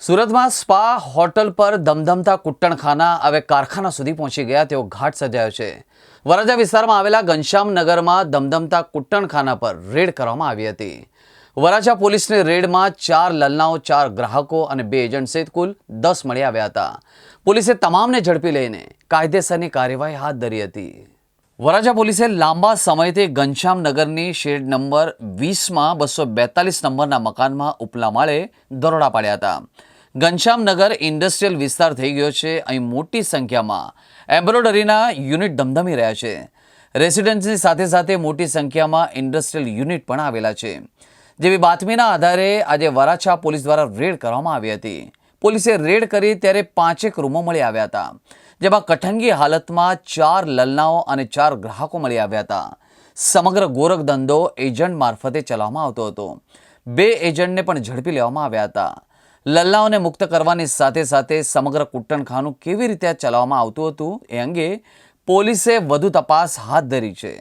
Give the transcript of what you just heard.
સુરતમાં spa hotel પર ધમધમતા કુટ્ટણખાના હવે કારખાના સુધી પહોંચી ગયા. તેવો ઘાટ સજાયો છે. વરાજા વિસ્તારમાં આવેલા ઘનશ્યામ નગરમાં ધમધમતા કુટ્ટણખાના પર રેડ કરવામાં આવી હતી. વરાછા પોલીસની રેડમાં ચાર લલનાઓ, ચાર ગ્રાહકો અને બે એજન્ટ સહિત કુલ દસ મળી આવ્યા હતા. પોલીસે તમામને ઝડપી લઈને કાયદેસરની કાર્યવાહી હાથ ધરી હતી. વરાછા પોલીસે લાંબા સમયથી ઘનશ્યામ નગરની શેડ નંબર વીસમાં બસો બેતાલીસ નંબરના મકાનમાં ઉપલા માળે દરોડા પાડ્યા હતા. ઘનશ્યામ નગર ઇન્ડસ્ટ્રીયલ વિસ્તાર થઈ ગયો છે. અહીં મોટી સંખ્યામાં એમ્બ્રોઇડરીના યુનિટ ધમધમી રહ્યા છે. રેસિડન્સની સાથે સાથે મોટી સંખ્યામાં ઇન્ડસ્ટ્રીયલ યુનિટ પણ આવેલા છે. જેવી બાતમીના આધારે આજે વરાછા પોલીસ દ્વારા રેડ કરવામાં આવી હતી. પોલીસે રેડ કરી ત્યારે પાંચેક રૂમો મળી આવ્યા હતા, જેમાં કઠંગી હાલતમાં ચાર લલનાઓ અને ચાર ગ્રાહકો મળી આવ્યા હતા. સમગ્ર ગોરખ ધંધો એજન્ટ મારફતે ચલાવવામાં આવતો હતો. બે એજન્ટને પણ ઝડપી લેવામાં આવ્યા હતા. લલ્લાઓને મુક્ત કરવાની સાથે સાથે સમગ્ર કુટ્ટણખાનું કેવી રીતે ચલાવવામાં આવતું હતું એ અંગે પોલીસે વધુ તપાસ હાથ ધરી છે.